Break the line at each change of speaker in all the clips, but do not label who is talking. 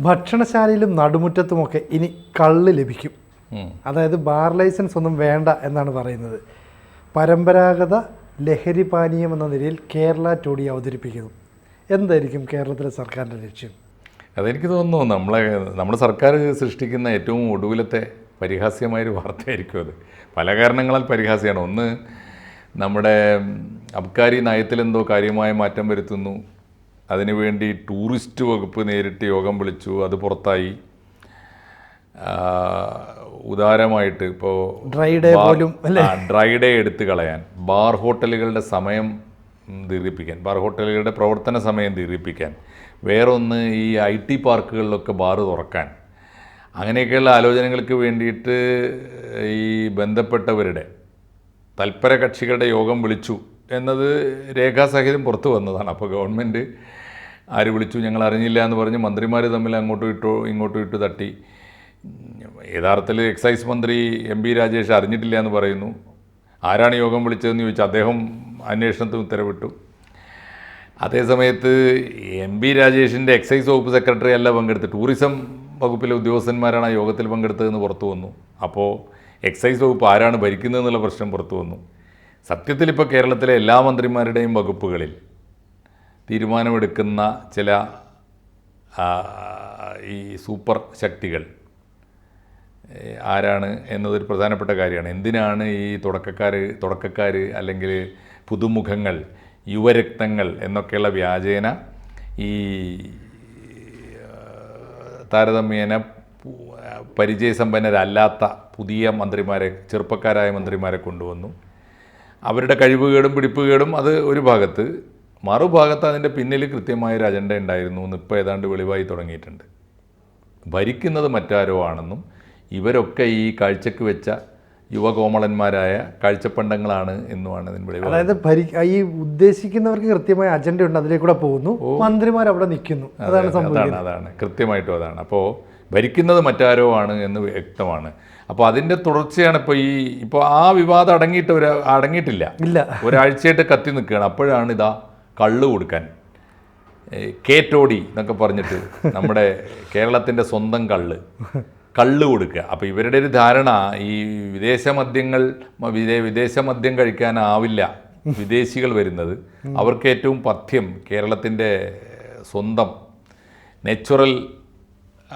ഭക്ഷണശാലയിലും നടുമുറ്റത്തുമൊക്കെ ഇനി കള്ള് ലഭിക്കും. അതായത് ബാർ ലൈസൻസ് ഒന്നും വേണ്ട എന്നാണ് പറയുന്നത്. പരമ്പരാഗത ലഹരി പാനീയം എന്ന നിലയിൽ കേരള ടോഡി അവതരിപ്പിക്കുന്നു. എന്തായിരിക്കും കേരളത്തിലെ സർക്കാരിന്റെ ലക്ഷ്യം?
അതെനിക്ക് തോന്നുന്നു നമ്മളെ നമ്മുടെ സർക്കാർ സൃഷ്ടിക്കുന്ന ഏറ്റവും ഒടുവിലത്തെ പരിഹാസ്യമായൊരു വാർത്തയായിരിക്കും അത്. പല കാരണങ്ങളാൽ പരിഹാസ്യമാണ്. ഒന്ന് നമ്മുടെ അബ്കാരി നയത്തിലെന്തോ കാര്യമായ മാറ്റം വരുത്തുന്നു. അതിനുവേണ്ടി ടൂറിസ്റ്റ് വകുപ്പ് നേരിട്ട് യോഗം വിളിച്ചു അത് പുറത്തായി. ഉദാരമായിട്ട് ഇപ്പോൾ
ഡ്രൈ ഡേ പോലും,
ഡ്രൈ ഡേ എടുത്തു കളയാൻ ബാർ ഹോട്ടലുകളുടെ സമയം ദീർഘിപ്പിക്കാൻ ബാർ ഹോട്ടലുകളുടെ പ്രവർത്തന സമയം ദീർഘിപ്പിക്കാൻ വേറൊന്ന് ഈ ഐ ടി പാർക്കുകളിലൊക്കെ ബാറ് തുറക്കാൻ. അങ്ങനെയൊക്കെയുള്ള ആലോചനകൾക്ക് വേണ്ടിയിട്ട് ഈ ബന്ധപ്പെട്ടവരുടെ തൽപര കക്ഷികളുടെ യോഗം വിളിച്ചു. എന്നത് രേഖാസഹിതം പുറത്തു വന്നതാണ്. അപ്പോൾ ഗവൺമെന്റ് ആര് വിളിച്ചു ഞങ്ങൾ അറിഞ്ഞില്ല എന്ന് പറഞ്ഞ് മന്ത്രിമാർ തമ്മിൽ അങ്ങോട്ടും ഇട്ടോ ഇങ്ങോട്ടും ഇട്ട് തട്ടി. യഥാർത്ഥത്തിൽ എക്സൈസ് മന്ത്രി എം പി രാജേഷ് അറിഞ്ഞിട്ടില്ല എന്ന് പറയുന്നു. ആരാണ് യോഗം വിളിച്ചതെന്ന് ചോദിച്ചാൽ അദ്ദേഹം അന്വേഷണത്തിന് ഉത്തരവിട്ടു. അതേസമയത്ത് എം പി രാജേഷിന്റെ എക്സൈസ് വകുപ്പ് സെക്രട്ടറി അല്ല പങ്കെടുത്ത് ടൂറിസം വകുപ്പിലെ ഉദ്യോഗസ്ഥന്മാരാണ് ആ യോഗത്തിൽ പങ്കെടുത്തതെന്ന് പുറത്തു വന്നു. അപ്പോൾ എക്സൈസ് വകുപ്പ് ആരാണ് ഭരിക്കുന്നതെന്നുള്ള പ്രശ്നം പുറത്തു വന്നു. സത്യത്തിൽ ഇപ്പോൾ കേരളത്തിലെ എല്ലാ മന്ത്രിമാരുടെയും വകുപ്പുകളിൽ തീരുമാനമെടുക്കുന്ന ചില ഈ സൂപ്പർ ശക്തികൾ ആരാണ് എന്നതൊരു പ്രധാനപ്പെട്ട കാര്യമാണ്. എന്തിനാണ് ഈ തുടക്കക്കാർ തുടക്കക്കാർ അല്ലെങ്കിൽ പുതുമുഖങ്ങൾ യുവരക്തങ്ങൾ എന്നൊക്കെയുള്ള വ്യാജേന ഈ താരതമ്യേന പരിചയസമ്പന്നരല്ലാത്ത പുതിയ മന്ത്രിമാരെ ചെറുപ്പക്കാരായ മന്ത്രിമാരെ കൊണ്ടുവന്നു. അവരുടെ കഴിവുകേടും പിടിപ്പുകേടും അത് ഒരു ഭാഗത്ത്. മറുഭാഗത്ത് അതിന്റെ പിന്നിൽ കൃത്യമായൊരു അജണ്ട ഉണ്ടായിരുന്നു എന്ന് ഇപ്പോൾ ഏതാണ്ട് വെളിവായി തുടങ്ങിയിട്ടുണ്ട്. ഭരിക്കുന്നത് മറ്റാരോ ആണെന്നും ഇവരൊക്കെ ഈ കാഴ്ചക്ക് വെച്ച യുവകോമളന്മാരായ കാഴ്ചപ്പണ്ടങ്ങളാണ് എന്നുമാണ് ഇതിന് വെളിവ്
അതായത് ഭരി ഈ ഉദ്ദേശിക്കുന്നവർക്ക് കൃത്യമായ അജണ്ട ഉണ്ട് അതിലേക്കൂടെ പോകുന്നു. മന്ത്രിമാർ അവിടെ നിൽക്കുന്നു. അതാണ്
അതാണ് കൃത്യമായിട്ടും അതാണ്. അപ്പോൾ ഭരിക്കുന്നത് മറ്റാരോ ആണ് എന്ന് വ്യക്തമാണ്. അപ്പോൾ അതിന്റെ തുടർച്ചയാണ് ഇപ്പോൾ ഈ ഇപ്പോൾ ആ വിവാദം അടങ്ങിയിട്ട് ഒരു അടങ്ങിയിട്ടില്ല.
ഇല്ല.
ഒരാഴ്ചയായിട്ട് കത്തി നിൽക്കുകയാണ്. അപ്പോഴാണ് ഇതാ കള്ള് കൊടുക്കാൻ. കേറ്റോടി എന്നൊക്കെ പറഞ്ഞിട്ട് നമ്മുടെ കേരളത്തിന്റെ സ്വന്തം കള്ള് കള്ള് കൊടുക്കുക. അപ്പോൾ ഇവരുടെ ഒരു ധാരണ ഈ വിദേശ മദ്യങ്ങൾ വിദേശ മദ്യം കഴിക്കാനാവില്ല വിദേശികൾ വരുന്നത്. അവർക്ക് ഏറ്റവും പഥ്യം കേരളത്തിന്റെ സ്വന്തം നാച്ചുറൽ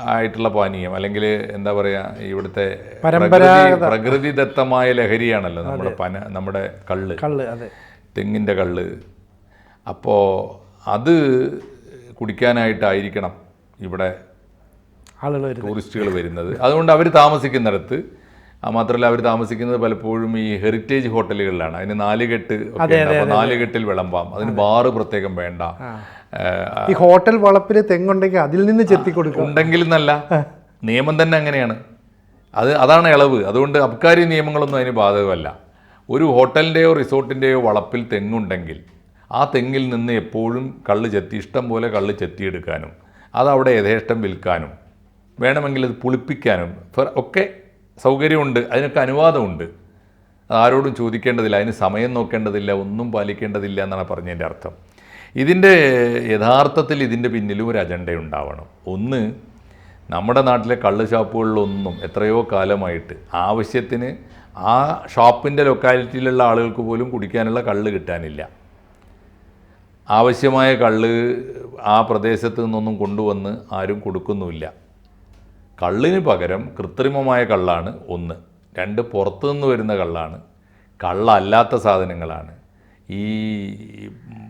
ആയിട്ടുള്ള പാനീയം അല്ലെങ്കിൽ എന്താ പറയുക ഇവിടുത്തെ പ്രകൃതി പ്രകൃതിദത്തമായ ലഹരിയാണല്ലോ നമ്മുടെ പന നമ്മുടെ കള്ള്.
കള്ള് അതെ.
തെങ്ങിന്റെ കള്ള്. അപ്പോൾ അത് കുടിക്കാനായിട്ടായിരിക്കണം ഇവിടെ
ആളുകൾ
ടൂറിസ്റ്റുകൾ വരുന്നത്. അതുകൊണ്ട് അവർ താമസിക്കുന്നിടത്ത് ആ മാത്രമല്ല അവർ താമസിക്കുന്നത് പലപ്പോഴും ഈ ഹെറിറ്റേജ് ഹോട്ടലുകളിലാണ്. അതിന് നാലുകെട്ട്. അപ്പോൾ നാലുകെട്ടിൽ വിളമ്പാം. അതിന് ബാറ് പ്രത്യേകം വേണ്ട.
ഈ ഹോട്ടൽ വളപ്പിൽ തെങ്ങുണ്ടെങ്കിൽ അതിൽ നിന്ന് ചെത്തി കൊടുക്കും
ഉണ്ടെങ്കിൽ എന്നല്ല നിയമം തന്നെ അങ്ങനെയാണ്. അത് അതാണ് ഇളവ്. അതുകൊണ്ട് അബ്കാരി നിയമങ്ങളൊന്നും അതിന് ബാധകമല്ല. ഒരു ഹോട്ടലിന്റെയോ റിസോർട്ടിന്റെയോ വളപ്പിൽ തെങ്ങുണ്ടെങ്കിൽ ആ തെങ്ങിൽ നിന്ന് എപ്പോഴും കള്ള് ചെത്തി ഇഷ്ടം പോലെ കള്ള് ചെത്തിയെടുക്കാനും അതവിടെ യഥേഷ്ടം വിൽക്കാനും വേണമെങ്കിൽ അത് പുളിപ്പിക്കാനും ഒക്കെ സൗകര്യമുണ്ട്. അതിനൊക്കെ അനുവാദമുണ്ട്. അത് ആരോടും ചോദിക്കേണ്ടതില്ല. അതിന് സമയം നോക്കേണ്ടതില്ല. ഒന്നും പാലിക്കേണ്ടതില്ല എന്നാണ് പറഞ്ഞതിന്റെ അർത്ഥം. ഇതിന്റെ യഥാർത്ഥത്തിൽ ഇതിന്റെ പിന്നിലും ഒരു അജണ്ട ഉണ്ടാവണം. ഒന്ന് നമ്മുടെ നാട്ടിലെ കള്ള് ഷാപ്പുകളിലൊന്നും എത്രയോ കാലമായിട്ട് ആവശ്യത്തിന് ആ ഷോപ്പിന്റെ ലൊക്കാലിറ്റിയിലുള്ള ആളുകൾക്ക് പോലും കുടിക്കാനുള്ള കള്ള് കിട്ടാനില്ല. ആവശ്യമായ കള്ള് ആ പ്രദേശത്ത് നിന്നൊന്നും കൊണ്ടുവന്ന് ആരും കൊടുക്കുന്നുമില്ല. കള്ളിന് പകരം കൃത്രിമമായ കള്ളാണ് ഒന്ന്. രണ്ട് പുറത്തുനിന്ന് വരുന്ന കള്ളാണ്. കള്ളല്ലാത്ത സാധനങ്ങളാണ്. ഈ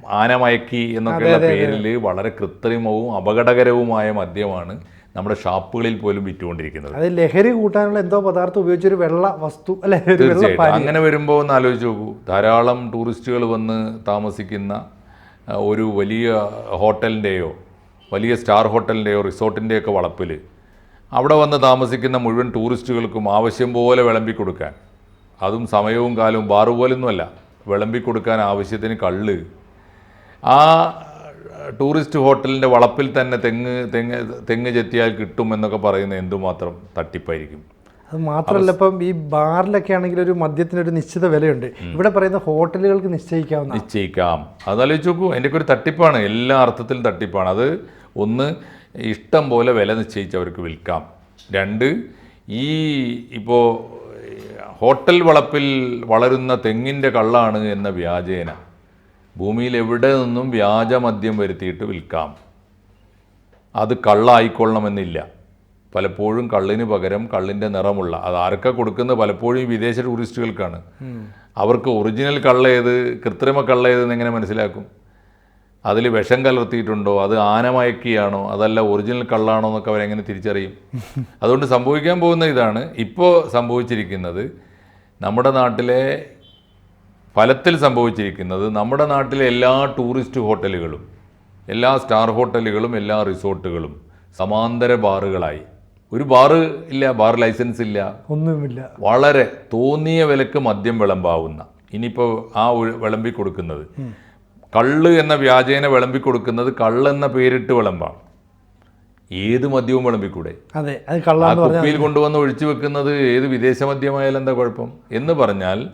ആനമയക്കി എന്നൊക്കെയുള്ള പേരിൽ വളരെ കൃത്രിമവും അപകടകരവുമായ മദ്യമാണ് നമ്മുടെ ഷാപ്പുകളിൽ പോലും വിറ്റുകൊണ്ടിരിക്കുന്നത്.
അത് ലഹരി കൂട്ടാനുള്ള എന്തോ പദാർത്ഥം ഉപയോഗിച്ചൊരു വെള്ള വസ്തു അല്ലെ?
തീർച്ചയായിട്ടും. അങ്ങനെ വരുമ്പോൾ ഒന്ന് ആലോചിച്ച് നോക്കൂ. ധാരാളം ടൂറിസ്റ്റുകൾ വന്ന് താമസിക്കുന്ന ഒരു വലിയ ഹോട്ടലിന്റെയോ വലിയ സ്റ്റാർ ഹോട്ടലിന്റെയോ റിസോർട്ടിന്റെയൊക്കെ വളപ്പിൽ അവിടെ വന്ന് താമസിക്കുന്ന മുഴുവൻ ടൂറിസ്റ്റുകൾക്കും ആവശ്യം പോലെ വിളമ്പി കൊടുക്കാൻ. അതും സമയവും കാലവും ബാറ് പോലൊന്നുമല്ല വിളമ്പി കൊടുക്കാൻ ആവശ്യത്തിന് കള്ള്. ആ ടൂറിസ്റ്റ് ഹോട്ടലിന്റെ വളപ്പിൽ തന്നെ തെങ്ങ് തെങ്ങ് തെങ്ങ് ചെത്തിയാൽ കിട്ടും എന്നൊക്കെ പറയുന്ന എന്തുമാത്രം തട്ടിപ്പായിരിക്കും?
അത് മാത്രമല്ല ഇപ്പം ഈ ബാറിലൊക്കെ ആണെങ്കിൽ ഒരു മദ്യത്തിന് ഒരു നിശ്ചിത വിലയുണ്ട്. ഇവിടെ പറയുന്ന ഹോട്ടലുകൾക്ക് നിശ്ചയിക്കാവുന്ന
നിശ്ചയിക്കാം. അതാലോചിച്ച് നോക്കൂ അതിന്റെയൊക്കെ ഒരു തട്ടിപ്പാണ്. എല്ലാ അർത്ഥത്തിലും തട്ടിപ്പാണ്. അത് ഒന്ന് ഇഷ്ടം പോലെ വില നിശ്ചയിച്ച് അവർക്ക് വിൽക്കാം. രണ്ട് ഈ ഇപ്പോൾ ഹോട്ടൽ വളപ്പിൽ വളരുന്ന തെങ്ങിന്റെ കള്ളാണ് എന്ന വ്യാജേന. ഭൂമിയിൽ എവിടെ നിന്നും വ്യാജമദ്യം വരുത്തിയിട്ട് വിൽക്കാം? അത് കള്ളായിക്കൊള്ളണമെന്നില്ല. പലപ്പോഴും കള്ളിന് പകരം കള്ളിന്റെ നിറമുള്ള അത് ആർക്കാ കൊടുക്കുന്നത് പലപ്പോഴും വിദേശ ടൂറിസ്റ്റുകൾക്കാണ്. അവർക്ക് ഒറിജിനൽ കള്ളേത് കൃത്രിമ കള്ളേത് എന്നെങ്ങനെ എങ്ങനെ മനസ്സിലാക്കും? അതിൽ വിഷം കലർത്തിയിട്ടുണ്ടോ? അത് ആനമയക്കിയാണോ അതല്ല ഒറിജിനൽ കള്ളാണോ എന്നൊക്കെ അവരെങ്ങനെ തിരിച്ചറിയും? അതുകൊണ്ട് സംഭവിക്കാൻ പോകുന്ന ഇതാണ്. ഇപ്പോൾ സംഭവിച്ചിരിക്കുന്നത് നമ്മുടെ നാട്ടിലെ ഫലത്തിൽ സംഭവിച്ചിരിക്കുന്നത് നമ്മുടെ നാട്ടിലെ എല്ലാ ടൂറിസ്റ്റ് ഹോട്ടലുകളും എല്ലാ സ്റ്റാർ ഹോട്ടലുകളും എല്ലാ റിസോർട്ടുകളും സമാന്തര ബാറുകളായി. ഒരു ബാറ് ഇല്ല ബാർ ലൈസൻസ് ഇല്ല.
ഒന്നുമില്ല.
വളരെ തോന്നിയ വിലക്ക് മദ്യം വിളമ്പാവുന്ന ഇനിയിപ്പോൾ ആ വിളമ്പി കൊടുക്കുന്നത്. കള്ള് എന്ന വ്യാജേന വിളമ്പി കൊടുക്കുന്നത് എന്ന പേരിട്ട് വിളമ്പാണ്. ഏത് മദ്യവും വിളമ്പിക്കൂടെ?
അതെ അത്
കുപ്പിയിൽ കൊണ്ടുവന്ന് ഒഴിച്ചു വെക്കുന്നത് ഏത് വിദേശ മദ്യമായാലും എന്താ കുഴപ്പം? എന്ന് പറഞ്ഞാൽ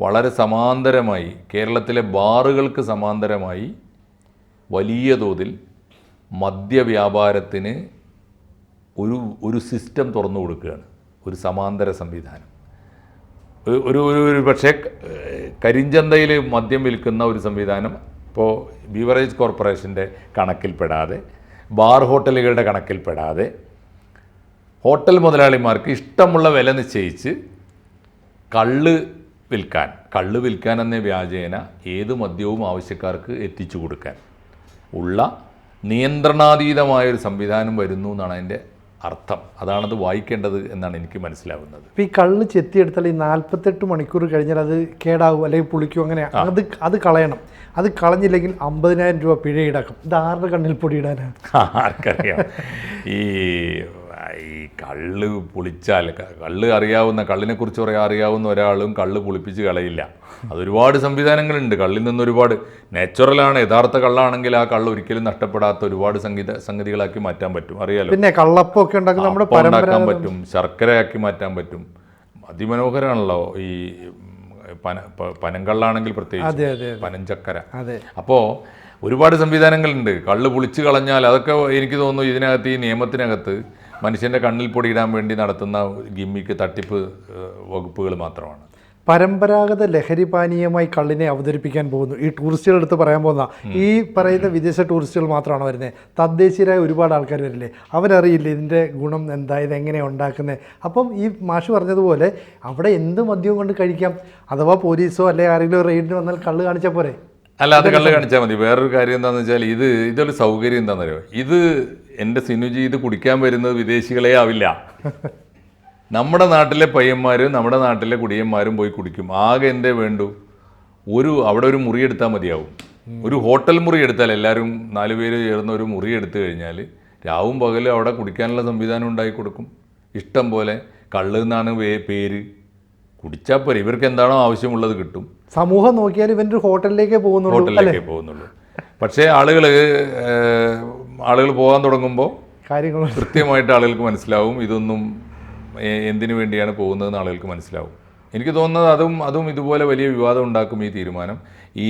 വളരെ സമാന്തരമായി കേരളത്തിലെ ബാറുകൾക്ക് സമാന്തരമായി വലിയ തോതിൽ മദ്യവ്യാപാരത്തിന് ഒരു ഒരു സിസ്റ്റം തുറന്നു കൊടുക്കുകയാണ്. ഒരു സമാന്തര സംവിധാനം. ഒരു ഒരു പക്ഷേ കരിഞ്ചന്തയിൽ മദ്യം വിൽക്കുന്ന ഒരു സംവിധാനം ഇപ്പോൾ ബീവറേജ് കോർപ്പറേഷന്റെ കണക്കിൽപ്പെടാതെ ബാർ ഹോട്ടലുകളുടെ കണക്കിൽപ്പെടാതെ ഹോട്ടൽ മുതലാളിമാർക്ക് ഇഷ്ടമുള്ള വില നിശ്ചയിച്ച് കള്ള് വിൽക്കാൻ കള്ള് വിൽക്കാൻ എന്ന വ്യാജേന ഏത് മദ്യവും ആവശ്യക്കാർക്ക് എത്തിച്ചു കൊടുക്കാൻ ഉള്ള നിയന്ത്രണാതീതമായൊരു സംവിധാനം വരുന്നു എന്നാണ് അതിന്റെ അർത്ഥം. അതാണത് വായിക്കേണ്ടത് എന്നാണ് എനിക്ക് മനസ്സിലാവുന്നത്.
ഇപ്പം ഈ കള്ള് ചെത്തിയെടുത്താൽ ഈ നാൽപ്പത്തെട്ട് മണിക്കൂർ കഴിഞ്ഞാൽ അത് കേടാവും അല്ലെങ്കിൽ പുളിക്കും അങ്ങനെ. അത് അത് കളയണം. അത് കളഞ്ഞില്ലെങ്കിൽ അമ്പതിനായിരം രൂപ പിഴ ഈടാക്കും. ഇത് ആരുടെ കണ്ണിൽ പൊടി ഇടാനാണ്
ആർക്കറിയാം. ഈ ഈ കള്ള് പുളിച്ചാൽ കള്ള് അറിയാവുന്ന കള്ളിനെ കുറിച്ച് പറയാൻ അറിയാവുന്ന ഒരാളും കള്ള് പുളിപ്പിച്ച് കളയില്ല. അതൊരുപാട് സംവിധാനങ്ങളുണ്ട്. കള്ളിൽ നിന്ന് ഒരുപാട് നാച്ചുറലാണ് യഥാർത്ഥ കള്ളാണെങ്കിൽ ആ കള്ള് ഒരിക്കലും നഷ്ടപ്പെടാത്ത ഒരുപാട് സംഗീത സംഗതികളാക്കി മാറ്റാൻ പറ്റും. അറിയാലോ?
പിന്നെ
കള്ളപ്പൊക്കെ ഉണ്ടാക്കാൻ പറ്റും. ശർക്കരയാക്കി മാറ്റാൻ പറ്റും. അതിമനോഹരമാണല്ലോ ഈ പന പനങ്കള്ളാണെങ്കിൽ പ്രത്യേകിച്ച്. പനഞ്ചക്കര അപ്പോൾ ഒരുപാട് സംവിധാനങ്ങളുണ്ട്. കള്ള് പുളിച്ച് കളഞ്ഞാൽ അതൊക്കെ എനിക്ക് തോന്നുന്നു ഇതിനകത്ത് ഈ നിയമത്തിനകത്ത് മനുഷ്യന്റെ കണ്ണിൽ പൊടിയിടാൻ വേണ്ടി നടത്തുന്ന ഗിമ്മിക്ക് തട്ടിപ്പ് വകുപ്പുകൾ മാത്രമാണ്.
പരമ്പരാഗത ലഹരി പാനീയമായി കള്ളിനെ അവതരിപ്പിക്കാൻ പോകുന്നു. ഈ ടൂറിസ്റ്റുകൾ എടുത്ത് പറയാൻ പോകുന്ന ഈ പറയുന്ന വിദേശ ടൂറിസ്റ്റുകൾ മാത്രമാണ് വരുന്നത് തദ്ദേശീയരായ ഒരുപാട് ആൾക്കാർ വരില്ലേ? അവരറിയില്ല ഇതിന്റെ ഗുണം എന്താ ഇത് എങ്ങനെ ഉണ്ടാക്കുന്നത് അപ്പം ഈ മാഷ് പറഞ്ഞതുപോലെ അവിടെ എന്ത് മദ്യവും കൊണ്ട് കഴിക്കാം? അഥവാ പോലീസോ അല്ലെങ്കിൽ ആരെങ്കിലും റെയ്ഡിന് വന്നാൽ കള്ള് കാണിച്ചാൽ പോരെ?
അല്ല അത് കള്ള് കാണിച്ചാൽ മതി. വേറൊരു കാര്യം എന്താണെന്ന് വെച്ചാൽ ഇത് ഇതൊരു സൗകര്യം എന്താണെന്നറിയോ ഇത് എന്റെ സിനുജി ഇത് കുടിക്കാൻ വരുന്നത് വിദേശികളെ ആവില്ല. നമ്മുടെ നാട്ടിലെ പയ്യന്മാരും നമ്മുടെ നാട്ടിലെ കുടിയന്മാരും പോയി കുടിക്കും. ആകെ എന്തേ വേണ്ടു? ഒരു അവിടെ ഒരു മുറി എടുത്താൽ മതിയാവും. ഒരു ഹോട്ടൽ മുറി എടുത്താൽ എല്ലാവരും നാല് പേര് ചേർന്ന് ഒരു മുറി എടുത്തു കഴിഞ്ഞാൽ രാവും പകലും അവിടെ കുടിക്കാനുള്ള സംവിധാനം ഉണ്ടാക്കി കൊടുക്കും. ഇഷ്ടം പോലെ കള്ള് എന്നാണ് പേര്. കുടിച്ചാൽ പോരെ. ഇവർക്ക് എന്താണോ ആവശ്യമുള്ളത് കിട്ടും.
സമൂഹം നോക്കിയാൽ ഇവന്റെ ഒരു ഹോട്ടലിലേക്കേ പോകുന്നുള്ളൂ
ഹോട്ടലിലേക്കേ പോകുന്നുള്ളൂ. പക്ഷേ ആളുകൾ ആളുകൾ പോകാൻ തുടങ്ങുമ്പോൾ
കാര്യങ്ങൾ
കൃത്യമായിട്ട് ആളുകൾക്ക് മനസ്സിലാവും ഇതൊന്നും എന്തിനു വേണ്ടിയാണ് പോകുന്നതെന്ന് ആളുകൾക്ക് മനസ്സിലാവും. എനിക്ക് തോന്നുന്നത് അതും അതും ഇതുപോലെ വലിയ വിവാദം ഉണ്ടാക്കും ഈ തീരുമാനം. ഈ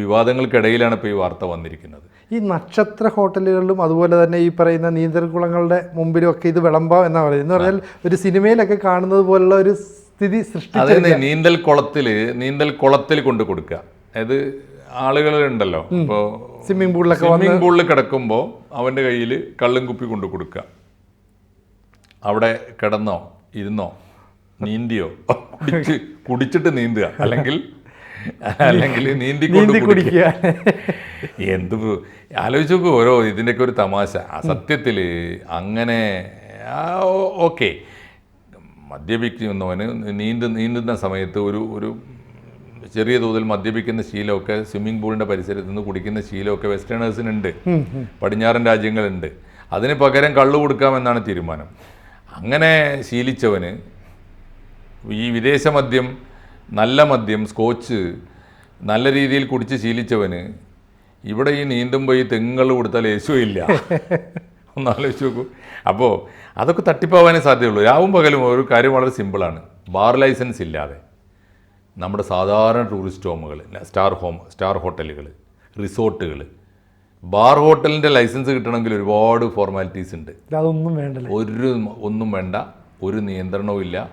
വിവാദങ്ങൾക്കിടയിലാണ് ഇപ്പോൾ ഈ വാർത്ത വന്നിരിക്കുന്നത്. ഈ
നക്ഷത്ര ഹോട്ടലുകളിലും അതുപോലെ തന്നെ ഈ പറയുന്ന നീന്തൽക്കുളങ്ങളുടെ മുമ്പിലും ഒക്കെ ഇത് വിളമ്പാം എന്നാണ് പറയുന്നത്. എന്ന് പറഞ്ഞാൽ ഒരു സിനിമയിലൊക്കെ കാണുന്നത് പോലുള്ള ഒരു സ്ഥിതി സൃഷ്ടി
അതായത് നീന്തൽ കുളത്തിൽ നീന്തൽ കുളത്തിൽ കൊണ്ട് കൊടുക്കുക. അതായത് ആളുകൾ ഉണ്ടല്ലോ ഇപ്പോൾ
സ്വിമ്മിംഗ് പൂളിലൊക്കെ
സ്വിമ്മിംഗ് പൂളിൽ കിടക്കുമ്പോൾ അവന്റെ കയ്യിൽ കള്ളും കുപ്പി കൊണ്ട് കൊടുക്കുക. അവിടെ കിടന്നോ ഇരുന്നോ നീന്തിയോ? കുടിച്ച് കുടിച്ചിട്ട് നീന്തുക. അല്ലെങ്കിൽ അല്ലെങ്കിൽ നീന്തിക്കൊണ്ട്
നീന്തി
കുടിക്കുക. എന്ത് ആലോചിച്ച് നോക്കൂ ഓരോ ഇതിന്റെയൊക്കെ ഒരു തമാശ. ആ സത്യത്തിൽ അങ്ങനെ ഓക്കെ. മദ്യപിക്കുന്നവന് നീന്ത് നീന്തുന്ന സമയത്ത് ഒരു ഒരു ചെറിയ തോതിൽ മദ്യപിക്കുന്ന ശീലമൊക്കെ സ്വിമ്മിംഗ് പൂളിന്റെ പരിസരത്ത് നിന്ന് കുടിക്കുന്ന ശീലമൊക്കെ വെസ്റ്റേണേഴ്സിനുണ്ട്. പടിഞ്ഞാറൻ രാജ്യങ്ങളുണ്ട്. അതിന് പകരം കള്ളു കൊടുക്കാമെന്നാണ് തീരുമാനം. അങ്ങനെ ശീലിച്ചവന് ഈ വിദേശ മദ്യം നല്ല മദ്യം സ്കോച്ച് നല്ല രീതിയിൽ കുടിച്ച് ശീലിച്ചവന് ഇവിടെ ഈ നീന്തുമ്പോൾ ഈ തെങ്ങുകൾ കൊടുത്താൽ യേശുവില്ല. ഒന്ന് ആലോചിച്ച് നോക്കൂ. അപ്പോൾ അതൊക്കെ തട്ടിപ്പാവാനേ സാധ്യതയുള്ളൂ. രാവും പകലും ഒരു കാര്യം വളരെ സിമ്പിളാണ്. ബാർ ലൈസൻസ് ഇല്ലാതെ നമ്മുടെ സാധാരണ ടൂറിസ്റ്റ് ഹോമുകൾ സ്റ്റാർ ഹോം സ്റ്റാർ ഹോട്ടലുകൾ റിസോർട്ടുകൾ ബാർ ഹോട്ടലിന്റെ ലൈസൻസ് കിട്ടണമെങ്കിൽ ഒരുപാട് ഫോർമാലിറ്റീസ് ഉണ്ട്.
അതൊന്നും വേണ്ടല്ലേ?
ഒരു ഒന്നും വേണ്ട. ഒരു നിയന്ത്രണവും ഇല്ല.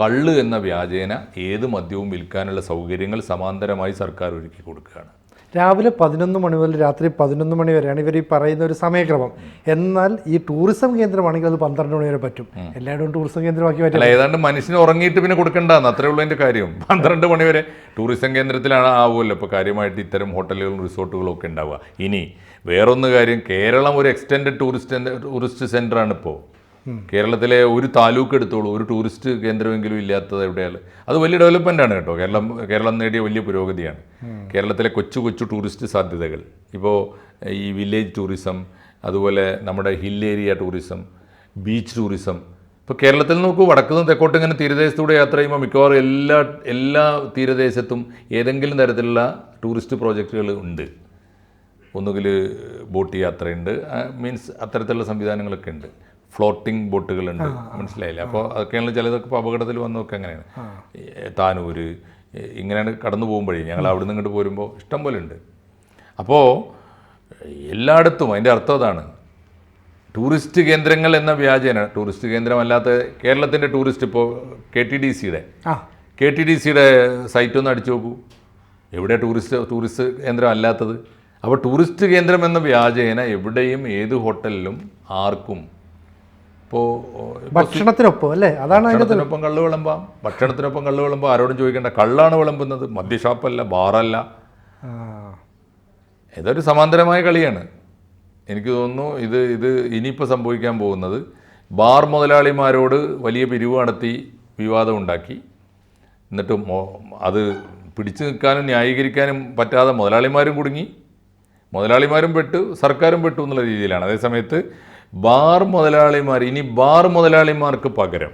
കള്ള് എന്ന വ്യാജേന ഏത് മദ്യവും വിൽക്കാനുള്ള സൗകര്യങ്ങൾ സമാന്തരമായി സർക്കാർ ഒരുക്കി കൊടുക്കുകയാണ്.
രാവിലെ പതിനൊന്ന് മണി മുതൽ രാത്രി പതിനൊന്ന് മണി വരെയാണ് ഇവർ ഈ പറയുന്ന ഒരു സമയക്രമം. എന്നാൽ ഈ ടൂറിസം കേന്ദ്രമാണെങ്കിൽ അത് പന്ത്രണ്ട് മണി വരെ പറ്റും. എല്ലായിടവും ടൂറിസം കേന്ദ്രമാക്കി
പറ്റില്ല ഏതാണ്ട് മനുഷ്യന് ഉറങ്ങിയിട്ട് പിന്നെ കൊടുക്കേണ്ടതാണ് അത്രേ ഉള്ളൂ അതിന്റെ കാര്യം. പന്ത്രണ്ട് മണി വരെ ടൂറിസം കേന്ദ്രത്തിലാണ് ആവുമല്ലോ. ഇപ്പോൾ കാര്യമായിട്ട് ഇത്തരം ഹോട്ടലുകളും റിസോർട്ടുകളും ഒക്കെ ഉണ്ടാവുക. ഇനി വേറൊന്ന് കാര്യം കേരളം ഒരു എക്സ്റ്റെൻഡ് ടൂറിസ്റ്റ് ടൂറിസ്റ്റ് സെന്ററാണ് ഇപ്പോൾ കേരളത്തിലെ ഒരു താലൂക്ക് എടുത്തോളൂ ഒരു ടൂറിസ്റ്റ് കേന്ദ്രമെങ്കിലും ഇല്ലാത്തത് എവിടെയാണ് അത് വലിയ ഡെവലപ്മെന്റ് ആണ് കേട്ടോ. കേരളം കേരളം നേടിയ വലിയ പുരോഗതിയാണ്. കേരളത്തിലെ കൊച്ചു കൊച്ചു ടൂറിസ്റ്റ് സാധ്യതകൾ. ഇപ്പോൾ ഈ വില്ലേജ് ടൂറിസം അതുപോലെ നമ്മുടെ hill area tourism beach tourism. ഇപ്പോൾ കേരളത്തിൽ നോക്കൂ വടക്കു നിന്ന് തെക്കോട്ട് ഇങ്ങനെ തീരദേശത്തൂടെ യാത്ര ചെയ്യുമ്പോൾ മിക്കവാറും എല്ലാ എല്ലാ തീരദേശത്തും ഏതെങ്കിലും തരത്തിലുള്ള ടൂറിസ്റ്റ് പ്രോജക്റ്റുകൾ ഉണ്ട്. ഒന്നുകിൽ ബോട്ട് യാത്രയുണ്ട് മീൻസ് അത്തരത്തിലുള്ള സംവിധാനങ്ങളൊക്കെ ഉണ്ട്. ഫ്ലോട്ടിംഗ് ബോട്ടുകളുണ്ട്. മനസ്സിലായില്ലേ? അപ്പോൾ അതൊക്കെയാണ് ചിലതൊക്കെ ഇപ്പോൾ അപകടത്തിൽ വന്നതൊക്കെ അങ്ങനെയാണ്. താനൂർ ഇങ്ങനെയാണ് കടന്നു പോകുമ്പോഴേ ഞങ്ങൾ അവിടെ നിന്ന് ഇങ്ങോട്ട് പോരുമ്പോൾ ഇഷ്ടം പോലെ ഉണ്ട്. അപ്പോൾ എല്ലായിടത്തും അതിന്റെ അർത്ഥം അതാണ്. ടൂറിസ്റ്റ് കേന്ദ്രങ്ങൾ എന്ന വ്യാജേന ടൂറിസ്റ്റ് കേന്ദ്രമല്ലാത്ത കേരളത്തിന്റെ ടൂറിസ്റ്റ് ഇപ്പോൾ കെ ടി ഡി സിയുടെ.
ആ.
കെ ടി ഡി സിയുടെ സൈറ്റ് ഒന്ന് അടിച്ചു നോക്കൂ. എവിടെ ടൂറിസ്റ്റ് ടൂറിസ്റ്റ് കേന്ദ്രം അല്ലാത്തത് അപ്പോൾ ടൂറിസ്റ്റ് കേന്ദ്രം എന്ന വ്യാജേന എവിടെയും ഏത് ഹോട്ടലിലും ആർക്കും ഇപ്പോൾ
ഭക്ഷണത്തിനൊപ്പം അല്ലേ? അതാണ്
ഭക്ഷണത്തിനൊപ്പം കള്ള് വിളമ്പാം. ഭക്ഷണത്തിനൊപ്പം കള്ള് വിളമ്പാം. ആരോടും ചോദിക്കേണ്ട. കള്ളാണ് വിളമ്പുന്നത്. മദ്യഷാപ്പല്ല ബാറല്ല. ഇതൊരു സമാന്തരമായ കളിയാണ്. എനിക്ക് തോന്നുന്നു ഇത് ഇത് ഇനിയിപ്പോൾ സംഭവിക്കാൻ പോകുന്നത് ബാർ മുതലാളിമാരോട് വലിയ പിരിവ് നടത്തി വിവാദം ഉണ്ടാക്കി. എന്നിട്ട് അത് പിടിച്ചു നിൽക്കാനും ന്യായീകരിക്കാനും പറ്റാതെ മുതലാളിമാരും കുടുങ്ങി. മുതലാളിമാരും പെട്ടു സർക്കാരും പെട്ടു എന്നുള്ള രീതിയിലാണ്. അതേസമയത്ത് ബാർ മുതലാളിമാർ ഇനി ബാർ മുതലാളിമാർക്ക് പകരം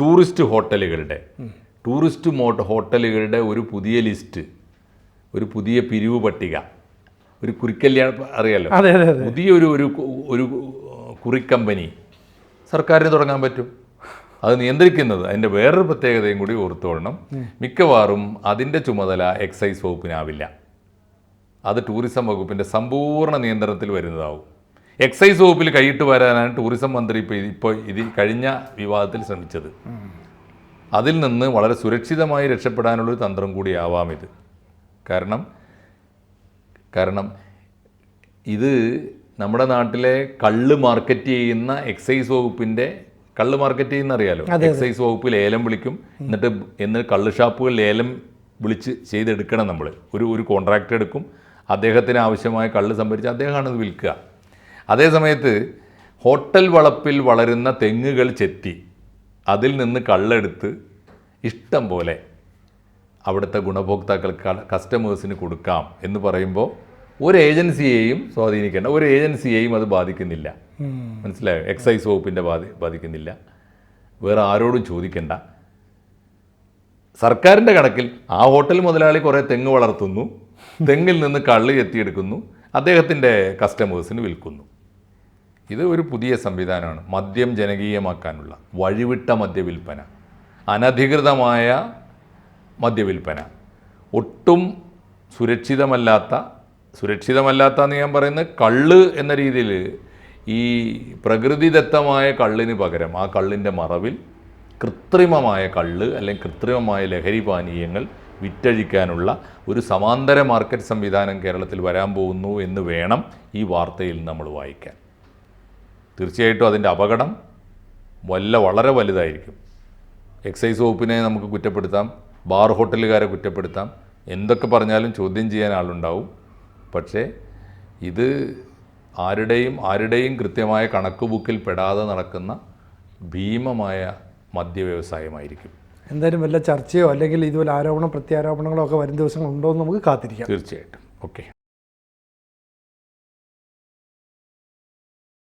ടൂറിസ്റ്റ് ഹോട്ടലുകളുടെ ടൂറിസ്റ്റ് മോട്ട് ഹോട്ടലുകളുടെ ഒരു പുതിയ ലിസ്റ്റ് ഒരു പുതിയ പിരിവ് പട്ടിക ഒരു കുറിക്കല്യാണം അറിയാലോ? പുതിയൊരു ഒരു ഒരു കുറിക്കമ്പനി സർക്കാരിന് തുടങ്ങാൻ പറ്റും. അത് നിയന്ത്രിക്കുന്നത് അതിന്റെ വേറൊരു പ്രത്യേകതയും കൂടി ഓർത്തോളണം. മിക്കവാറും അതിന്റെ ചുമതല എക്സൈസ് വകുപ്പിനാവില്ല. അത് ടൂറിസം വകുപ്പിന്റെ സമ്പൂർണ നിയന്ത്രണത്തിൽ വരുന്നതാവും. എക്സൈസ് വകുപ്പിൽ കൈയിട്ട് വരാനാണ് ടൂറിസം മന്ത്രി ഇപ്പോൾ ഇപ്പോൾ ഇത് കഴിഞ്ഞ വിവാദത്തിൽ ശ്രമിച്ചത്. അതിൽ നിന്ന് വളരെ സുരക്ഷിതമായി രക്ഷപ്പെടാനുള്ളൊരു തന്ത്രം കൂടിയാവാം ഇത്. കാരണം കാരണം ഇത് നമ്മുടെ നാട്ടിലെ കള്ള് മാർക്കറ്റ് ചെയ്യുന്ന എക്സൈസ് വകുപ്പിന്റെ കള്ള് മാർക്കറ്റ് ചെയ്യുന്ന അറിയാലോ എക്സൈസ് വകുപ്പ് ലേലം വിളിക്കും. എന്നിട്ട് എന്നിട്ട് കള്ള് ഷാപ്പുകൾ ലേലം വിളിച്ച് ചെയ്തെടുക്കണം നമ്മൾ ഒരു ഒരു കോൺട്രാക്റ്റ് എടുക്കും. അദ്ദേഹത്തിന് ആവശ്യമായ കള്ള് സംഭരിച്ച് അദ്ദേഹമാണ് ഇത് വിൽക്കുക. അതേ സമയത്ത് ഹോട്ടൽ വളപ്പിൽ വളരുന്ന തെങ്ങുകൾ ചെത്തി അതിൽ നിന്ന് കള്ളെടുത്ത് ഇഷ്ടം പോലെ അവിടുത്തെ ഗുണഭോക്താക്കൾക്ക് കസ്റ്റമേഴ്സിന് കൊടുക്കാം എന്ന് പറയുമ്പോൾ ഒരു ഏജൻസിയെയും സ്വാധീനിക്കേണ്ട ഒരു ഏജൻസിയെയും അത് ബാധിക്കുന്നില്ല. മനസ്സിലായോ? എക്സൈസ് വകുപ്പിന്റെ ബാധി ബാധിക്കുന്നില്ല. വേറെ ആരോടും ചോദിക്കേണ്ട. സർക്കാരിന്റെ കണക്കിൽ ആ ഹോട്ടൽ മുതലാളി കുറേ തെങ്ങ് വളർത്തുന്നു തെങ്ങിൽ നിന്ന് കള്ള് എത്തിയെടുക്കുന്നു അദ്ദേഹത്തിന്റെ കസ്റ്റമേഴ്സിന് വിൽക്കുന്നു. ഇത് ഒരു പുതിയ സംവിധാനമാണ്. മദ്യം ജനകീയമാക്കാനുള്ള വഴിവിട്ട മദ്യവിൽപ്പന. അനധികൃതമായ മദ്യവിൽപ്പന. ഒട്ടും സുരക്ഷിതമല്ലാത്ത സുരക്ഷിതമല്ലാത്ത എന്ന് ഞാൻ പറയുന്നത് കള്ള് എന്ന രീതിയിൽ ഈ പ്രകൃതിദത്തമായ കള്ളിന് പകരം ആ കള്ളിന്റെ മറവിൽ കൃത്രിമമായ കള്ള് അല്ലെങ്കിൽ കൃത്രിമമായ ലഹരി പാനീയങ്ങൾ വിറ്റഴിക്കാനുള്ള ഒരു സമാന്തര മാർക്കറ്റ് സംവിധാനം കേരളത്തിൽ വരാൻ പോകുന്നു എന്ന് വേണം ഈ വാർത്തയിൽ നമ്മൾ വായിക്കാൻ. തീർച്ചയായിട്ടും അതിന്റെ അപകടം വല്ല വളരെ വലുതായിരിക്കും. എക്സൈസ് വകുപ്പിനെ നമുക്ക് കുറ്റപ്പെടുത്താം ബാർ ഹോട്ടലുകാരെ കുറ്റപ്പെടുത്താം എന്തൊക്കെ പറഞ്ഞാലും ചോദ്യം ചെയ്യാൻ ആളുണ്ടാവും. പക്ഷേ ഇത് ആരുടെയും ആരുടെയും കൃത്യമായ കണക്ക് ബുക്കിൽ പെടാതെ നടക്കുന്ന ഭീമമായ മദ്യവ്യവസായമായിരിക്കും
എന്തായാലും വല്ല ചർച്ചയോ അല്ലെങ്കിൽ ഇതുപോലെ ആരോപണം പ്രത്യാരോപണങ്ങളോ ഒക്കെ വരും ദിവസങ്ങളുണ്ടോ എന്ന് നമുക്ക് കാത്തിരിക്കാം.
തീർച്ചയായിട്ടും. ഓക്കെ